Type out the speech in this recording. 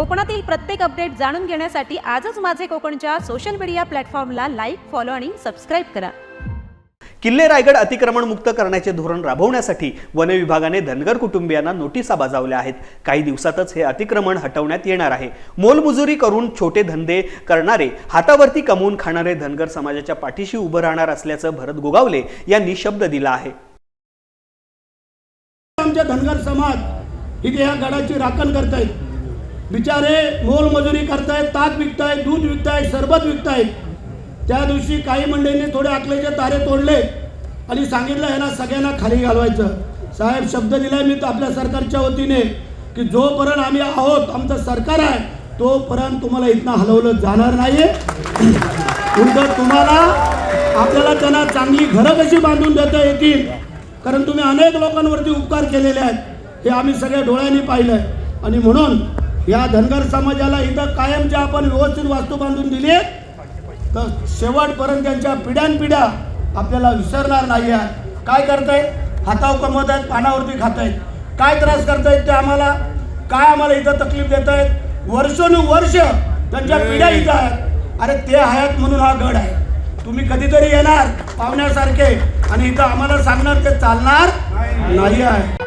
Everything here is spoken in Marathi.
कोकणातील प्रत्येक अपडेट जाणून घेण्यासाठी आजच माझे कोकणच्या सोशल मीडिया प्लॅटफॉर्मला लाईक फॉलो आणि सबस्क्राईब करा. किल्ले रायगड अतिक्रमण मुक्त करण्याचे धोरण राबवण्यासाठी वन विभागाने धनगर कुटुंबियांना नोटिसा बजावल्या आहेत. काही दिवसातच हे अतिक्रमण हटवण्यात येणार आहे. मोलमजुरी करून छोटे धंदे करणारे हातावरती कमवून खाणारे धनगर समाजाच्या पाठीशी उभं राहणार असल्याचं भरत गोगावले यांनी शब्द दिला आहे. आमच्या धनगर समाज इथे या गडाची राखण करतायत. बिचारे मोलमजुरी करतायत ताक विकतायत दूध विकतायत सरबत विकतायत. त्या दिवशी काही मंडळींनी थोडे आकलेचे तारे तोडले आणि सांगितलं ह्यांना सगळ्यांना खाली घालवायचं. साहेब शब्द दिलाय मी आपल्या सरकारच्या वतीने की जोपर्यंत आम्ही आहोत आमचं सरकार आहे तोपर्यंत तुम्हाला इथनं हलवलं जाणार नाही उलट तुम्हाला आपल्याला त्यांना चांगली घरं कशी बांधून देता येतील? कारण तुम्ही अनेक लोकांवरती उपकार केलेले आहेत. हे आम्ही सगळ्या डोळ्यांनी पाहिलं आहे आणि म्हणून या धनगर समाजाला इथं कायमच्या आपण व्यवस्थित वास्तू बांधून दिली. तर शेवटपर्यंत त्यांच्या पिढ्यानपिढ्या आपल्याला विसरणार नाही आहे काय करतायत? हाताव कमवत आहेत पानावरती खात आहेत काय त्रास करतायत ते आम्हाला? काय आम्हाला इथं तकलीफ देत आहेत वर्षानुवर्ष त्यांच्या पिढ्या इथं आहेत. अरे ते आहेत म्हणून हा गड आहे. तुम्ही कधीतरी येणार पाहुण्यासारखे. आणि इथं आम्हाला सांगणार ते चालणार नाही आहे